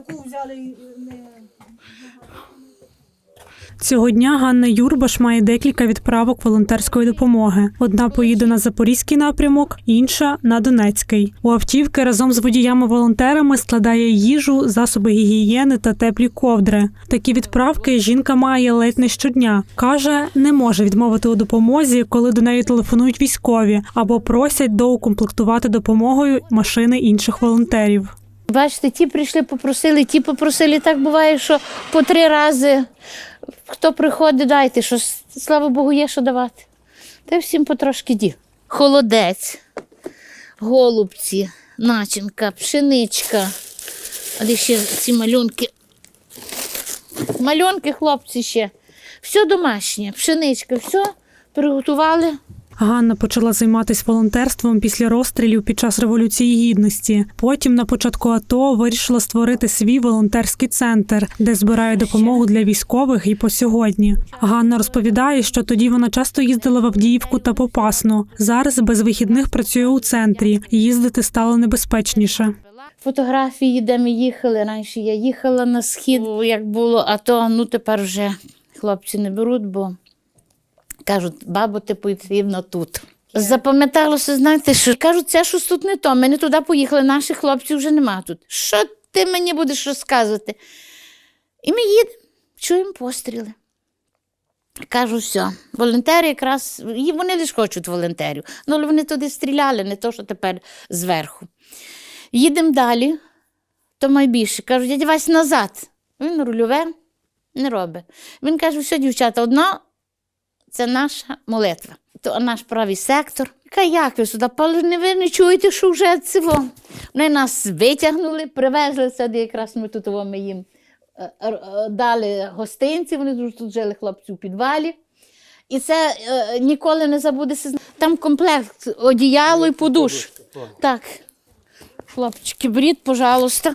таку взяли і не. Цього дня Ганна Юрбаш має декілька відправок волонтерської допомоги. Одна поїде на запорізький напрямок, інша на Донецький. У автівки разом з водіями-волонтерами складає їжу, засоби гігієни та теплі ковдри. Такі відправки жінка має ледь не щодня. каже, не може відмовити у допомозі, коли до неї телефонують військові або просять доукомплектувати допомогою машини інших волонтерів. Бачите, ті прийшли, попросили, ті попросили. Так буває, що по три рази хто приходить, дайте, що слава Богу, є що давати. Та всім потрошки ді. Холодець, голубці, начинка, пшеничка. А де ще ці малюнки. Малюнки, хлопці ще. Все домашнє, пшеничка, все приготували. Ганна почала займатися волонтерством після розстрілів під час революції гідності. Потім на початку АТО вирішила створити свій волонтерський центр, де збирає допомогу для військових і по сьогодні. Ганна розповідає, що тоді вона часто їздила в Авдіївку та Попасну. Зараз без вихідних працює у центрі. Їздити стало небезпечніше. Фотографії, де ми їхали. Раніше я їхала на схід, як було, а то ну тепер вже хлопці не беруть, бо кажуть, бабу, ти потрібно тут. Запам'яталося, знаєте, що кажуть, це щось тут не то. Ми не туди поїхали, наших хлопців вже нема тут. Що ти мені будеш розказувати? І ми їдемо, чуємо постріли. Кажу, все, волонтери якраз, і вони лише хочуть волонтерів. Ну, але вони туди стріляли, не то, що тепер зверху. Їдемо далі, то найбільше. Кажу, дядя Вась назад. Він рульове не робить. Він каже, все, дівчата, одно це наша молитва. То наш правий сектор. Яка як ви сюди пали, не ви не чуєте, що вже цього. Вони нас витягнули, привезли сюди, якраз ми тут ми їм е, е, дали гостинці, вони тут жили хлопці у підвалі. І це е, ніколи не забудеться. Там комплект одіяло і подуш. Так. Хлопчики, беріть, пожалуйста.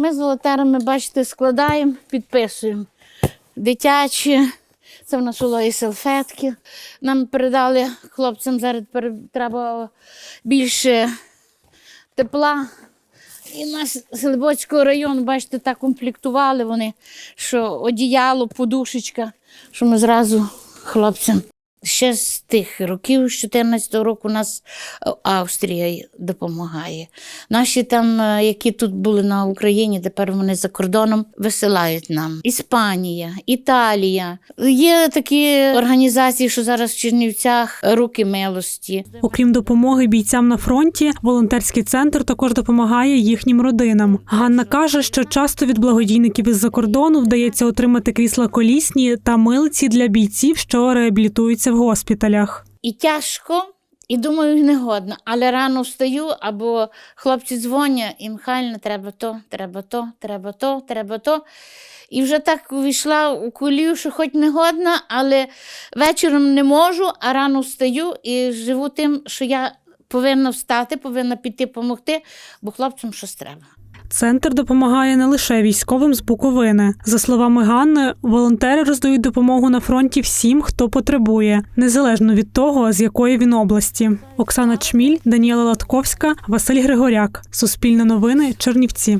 Ми з волонтерами, бачите, складаємо, підписуємо. Дитячі, це в нас було і салфетки. Нам передали хлопцям зараз треба більше тепла. І нас з Глибоцького району, бачите, так комплектували вони, що одіяло, подушечка, що ми зразу хлопцям. Ще з тих років, з 14-го року, нас е, Австрія допомагає. Наші там, е, які тут були на Україні, тепер вони за кордоном висилають нам. Іспанія, Італія. Є такі організації, що зараз в Чернівцях руки милості. Окрім допомоги бійцям на фронті, волонтерський центр також допомагає їхнім родинам. Ганна каже, що часто від благодійників із-за кордону вдається отримати крісла колісні та милиці для бійців, що реабілітуються в госпіталях. І тяжко, і думаю, не годно. Але рано встаю, або хлопці дзвонять, і Михайло, треба то, треба то, треба то, треба то. І вже так увійшла у колію, що хоч не годна, але вечором не можу, а рано встаю і живу тим, що я повинна встати, повинна піти допомогти, бо хлопцям щось треба. Центр допомагає не лише військовим з Буковини. За словами Ганни, волонтери роздають допомогу на фронті всім, хто потребує, незалежно від того, з якої він області. Оксана Чміль, Даніела Латковська, Василь Григоряк. Суспільне новини, Чернівці.